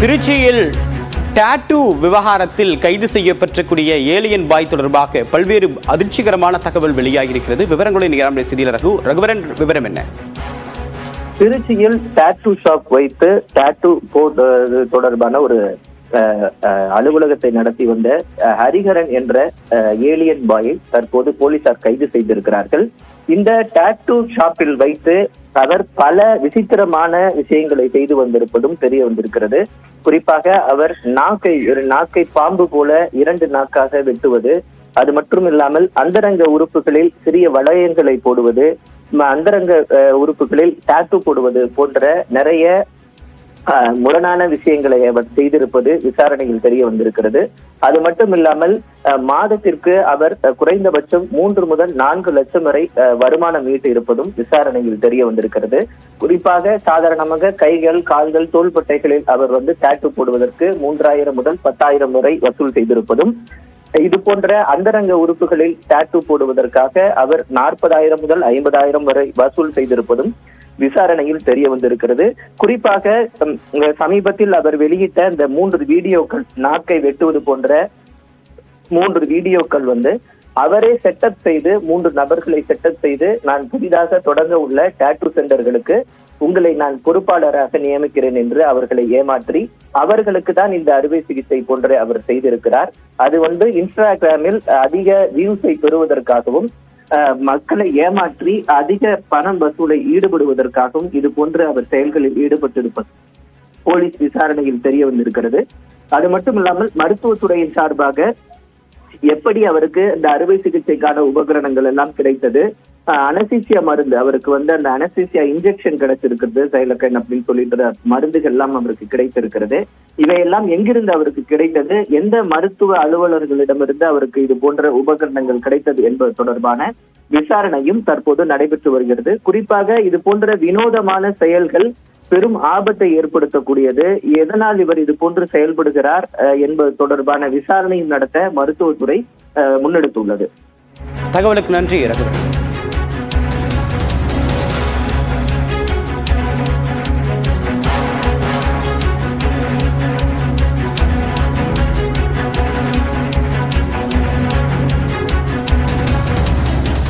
திருச்சியில் டாட்டூ விவகாரத்தில் கைது செய்யப்பட்டக்கூடிய ஏலியன் பாய் தொடர்பாக பல்வேறு அதிர்ச்சிகரமான தகவல் வெளியாகியிருக்கிறது. விவரங்களை நிகழாமல் செய்தியில் ரகு. ரகுவரன் விவரம் என்ன? திருச்சியில் டாட்டூ ஷாப் வைத்து டாட்டூ போர்டு தொடர்பான ஒரு அஹ், அஹ், அலுவலகத்தை நடத்தி வந்த ஹரிஹரன் என்ற அஹ், ஏலியன் பாயை தற்போது போலீசார் கைது செய்திருக்கிறார்கள். இந்த டாட்டூ ஷாப்பில் வைத்து அவர் பல விசித்திரமான விஷயங்களை செய்து வந்திருப்பதும் தெரிய வந்திருக்கிறது. குறிப்பாக அவர் நாக்கை ஒரு நாக்கை பாம்பு போல இரண்டு நாக்காக வெட்டுவது அது மட்டும் இல்லாமல் அந்தரங்க உறுப்புகளில் சிறிய வளையங்களை போடுவது ம- அந்தரங்க உறுப்புகளில் டாட்டு போடுவது போன்ற நிறைய முரணான விஷயங்களை அவர் செய்திருப்பது விசாரணையில் தெரிய வந்திருக்கிறது. அது மட்டும் இல்லாமல் மாதத்திற்கு அவர் குறைந்தபட்சம் மூன்று முதல் நான்கு லட்சம் வரை அஹ், வருமானம் ஈட்டு இருப்பதும் விசாரணையில் தெரிய வந்திருக்கிறது. குறிப்பாக சாதாரணமாக கைகள் கால்கள் தோள்பட்டைகளில் அவர் வந்து டாட்டூ போடுவதற்கு மூன்றாயிரம் முதல் பத்தாயிரம் வரை வசூல் செய்திருப்பதும் இது போன்ற அந்தரங்க உறுப்புகளில் டாட்டு போடுவதற்காக அவர் நாற்பதாயிரம் முதல் ஐம்பதாயிரம் வரை வசூல் செய்திருப்பதும் விசாரணையில் தெரிய வந்திருக்கிறது. குறிப்பாக சமீபத்தில் அவர் வெளியிட்ட இந்த மூன்று வீடியோக்கள் நாக்கை வெட்டுவது போன்ற மூன்று வீடியோக்கள் வந்து அவரே செட்டப் செய்து மூன்று நபர்களை செட்டப் செய்து நான் புதிதாக தொடங்க உள்ள டாட்டூ சென்டர்களுக்கு உங்களை நான் பொறுப்பாளராக நியமிக்கிறேன் என்று அவர்களை ஏமாற்றி அவர்களுக்கு தான் இந்த அறுவை சிகிச்சை போன்ற அவர் செய்திருக்கிறார். அது வந்து இன்ஸ்டாகிராமில் அதிக வியூஸை பெறுவதற்காகவும் மக்களை ஏமாற்றி அதிக பணம் வசூலை ஈடுபடுவதற்காகவும் இது போன்று அவர் செயல்களில் ஈடுபட்டிருப்பது போலீஸ் விசாரணையில் தெரிய வந்திருக்கிறது. அது மட்டும் இல்லாமல் மருத்துவத்துறையின் சார்பாக எப்படி அவருக்கு இந்த அறுவை சிகிச்சைக்கான உபகரணங்கள் எல்லாம் கிடைத்தது அனசீசியா மருந்து. அவருக்கு வந்து அந்த அனசீசியா இன்ஜெக்ஷன் கிடைச்சிருக்கிறது சைலக்கன் அப்படின்னு சொல்லிட்டு மருந்துகள் எல்லாம் அவருக்கு கிடைத்திருக்கிறது. இவையெல்லாம் எங்கிருந்து அவருக்கு கிடைத்தது? எந்த மருத்துவ அலுவலர்களிடமிருந்து அவருக்கு இது போன்ற உபகரணங்கள் கிடைத்தது என்பது தொடர்பான விசாரணையும் தற்போது நடைபெற்று வருகிறது. குறிப்பாக இது போன்ற வினோதமான செயல்கள் பெரும் ஆபத்தை ஏற்படுத்தக்கூடியது. எதனால் இவர் இது போன்று செயல்படுகிறார் என்பது தொடர்பான விசாரணையும் நடத்த மருத்துவத்துறை அஹ், முன்னெடுத்துள்ளது. தகவலுக்கு நன்றி